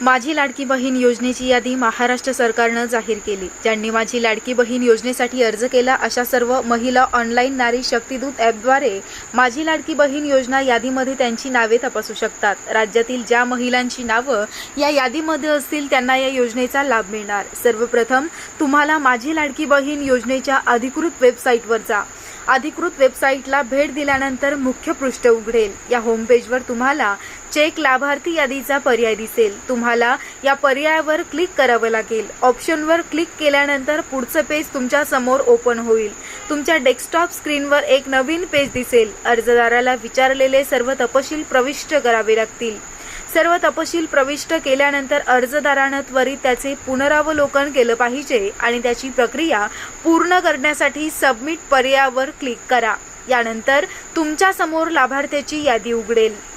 माझी लाडकी बहीण योजनेची यादी महाराष्ट्र सरकारनं जाहीर केली. ज्यांनी माझी लाडकी बहीण योजनेसाठी अर्ज केला अशा सर्व महिला ऑनलाईन नारी शक्तिदूत ॲपद्वारे माझी लाडकी बहीण योजना यादीमध्ये त्यांची नावे तपासू शकतात. राज्यातील ज्या महिलांची नावं या यादीमध्ये असतील त्यांना या योजनेचा लाभ मिळणार. सर्वप्रथम तुम्हाला माझी लाडकी बहीण योजनेच्या अधिकृत वेबसाईटवर जा. अधिकृत वेबसाईटला भेट दिल्यानंतर मुख्य पृष्ठ उघडेल. या होमपेजवर तुम्हाला चेक लाभार्थी यादीचा पर्याय दिसेल. तुम्हाला या पर्यायावर क्लिक करावं लागेल. ऑप्शनवर क्लिक केल्यानंतर पुढचं पेज तुमच्यासमोर ओपन होईल. तुमच्या डेस्कटॉप स्क्रीनवर एक नवीन पेज दिसेल. अर्जदाराला विचारलेले सर्व तपशील प्रविष्ट करावे लागतील. सर्व तपशील प्रविष्ट केल्यानंतर अर्जदारानं त्वरित त्याचे पुनरावलोकन केलं पाहिजे आणि त्याची प्रक्रिया पूर्ण करण्यासाठी सबमिट पर्यायावर क्लिक करा. यानंतर तुमच्यासमोर लाभार्थ्याची यादी उघडेल.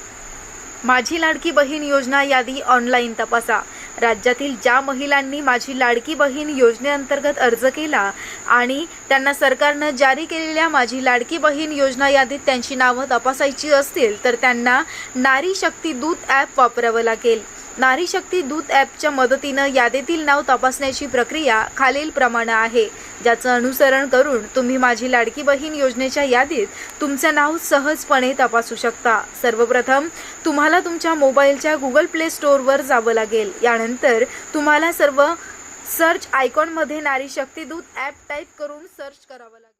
माझी लाडकी बहीण योजना यादी ऑनलाईन तपासा. राज्यातील ज्या महिलांनी माझी लाडकी बहीण योजनेअंतर्गत अर्ज केला आणि त्यांना सरकारनं जारी केलेल्या माझी लाडकी बहीण योजना यादीत त्यांची नावं तपासायची असतील तर त्यांना नारी शक्ती दूत ॲप वापरावं लागेल. नारी शक्ती दूत ॲपच्या मदतीनं यादीतील नाव तपासण्याची प्रक्रिया खालील प्रमाणे आहे. ज्याचं अनुसरण करून तुम्ही माझी लाडकी बहीण योजनेच्या यादीत तुमचं नाव सहजपणे तपासू शकता. सर्वप्रथम तुम्हाला तुमच्या मोबाईलच्या गुगल प्ले स्टोअरवर जावं लागेल. यानंतर तुम्हाला सर्व सर्च आयकॉनमध्ये नारी शक्ती दूत ॲप टाईप करून सर्च करावं लागेल.